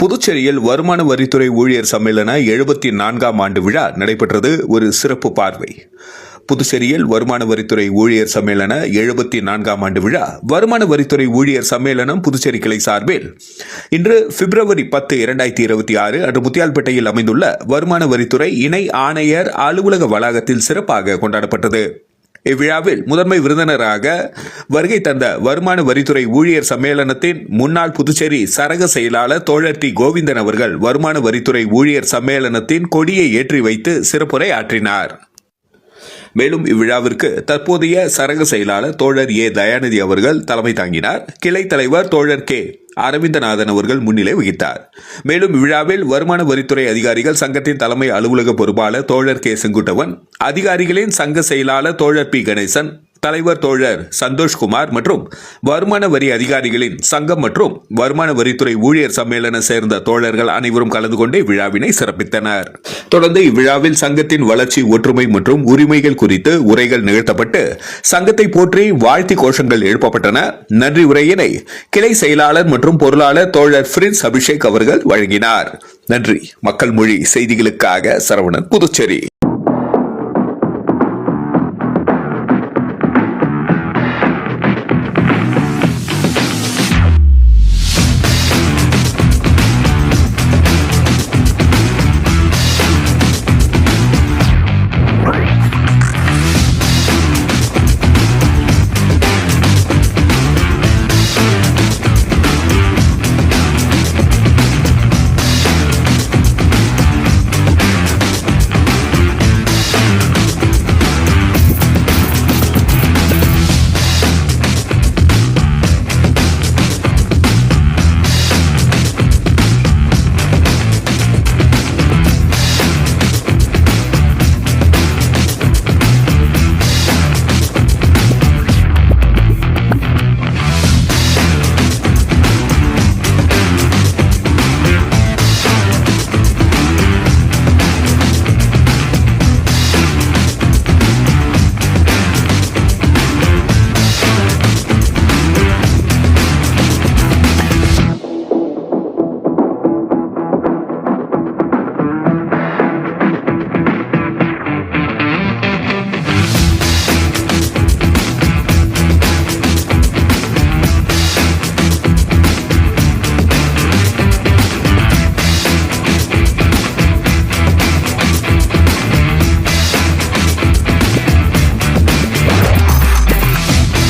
புதுச்சேரியில் வருமான வரித்துறை ஊழியர் சம்மேளன எழுபத்தி நான்காம் ஆண்டு விழா நடைபெற்றது. ஒரு சிறப்பு பார்வை. புதுச்சேரியில் வருமான வரித்துறை ஊழியர் சம்மேளன எழுபத்தி நான்காம் ஆண்டு விழா. வருமான வரித்துறை ஊழியர் சம்மேளனம் புதுச்சேரி கிளை சார்பில் இன்று பிப்ரவரி பத்து இரண்டாயிரத்தி இருபத்தி ஆறு அன்று முத்தியால்பேட்டையில் அமைந்துள்ள வருமான வரித்துறை இணை ஆணையர் அலுவலக வளாகத்தில் சிறப்பாக கொண்டாடப்பட்டது. இவ்விழாவில் முதன்மை விருந்தினராக வருகை தந்த வருமான வரித்துறை ஊழியர் சம்மேளனத்தின் முன்னாள் புதுச்சேரி சரக செயலாளர் தோழர் டி. கோவிந்தன் அவர்கள் வருமான வரித்துறை ஊழியர் சம்மேளனத்தின் கொடியை ஏற்றி வைத்து சிறப்புரை ஆற்றினார். மேலும் இவ்விழாவிற்கு தற்போதைய சரக செயலாளர் தோழர் ஏ. தயாநிதி அவர்கள் தலைமை தாங்கினார். கிளை தலைவர் தோழர் கே. அரவிந்தநாதன் அவர்கள் முன்னிலை வகித்தார். மேலும் இவ்விழாவில் வருமான வரித்துறை அதிகாரிகள் சங்கத்தின் தலைமை அலுவலக பொறுப்பாளர் தோழர் கே. செங்குட்டவன் அதிகாரிகளின் சங்க செயலாளர் தோழர் பி. கணேசன் தலைவர் தோழர் சந்தோஷ்குமார் மற்றும் வருமான வரி அதிகாரிகளின் சங்கம் மற்றும் வருமான வரித்துறை ஊழியர் சம்மேளன சேர்ந்த தோழர்கள் அனைவரும் கலந்து கொண்டு விழாவினை சிறப்பித்தனர். தொடர்ந்து இவ்விழாவில் சங்கத்தின் வளர்ச்சி ஒற்றுமை மற்றும் உரிமைகள் குறித்து உரைகள் நிகழ்த்தப்பட்டு சங்கத்தை போற்றி வாழ்த்தி கோஷங்கள் எழுப்பப்பட்டன. நன்றி உரையினை கிளை செயலாளர் மற்றும் பொருளாளர் தோழர் பிரின்ஸ் அபிஷேக் அவர்கள் வழங்கினார். நன்றி. மக்கள் மொழி செய்திகளுக்காக சரவணன் புதுச்சேரி.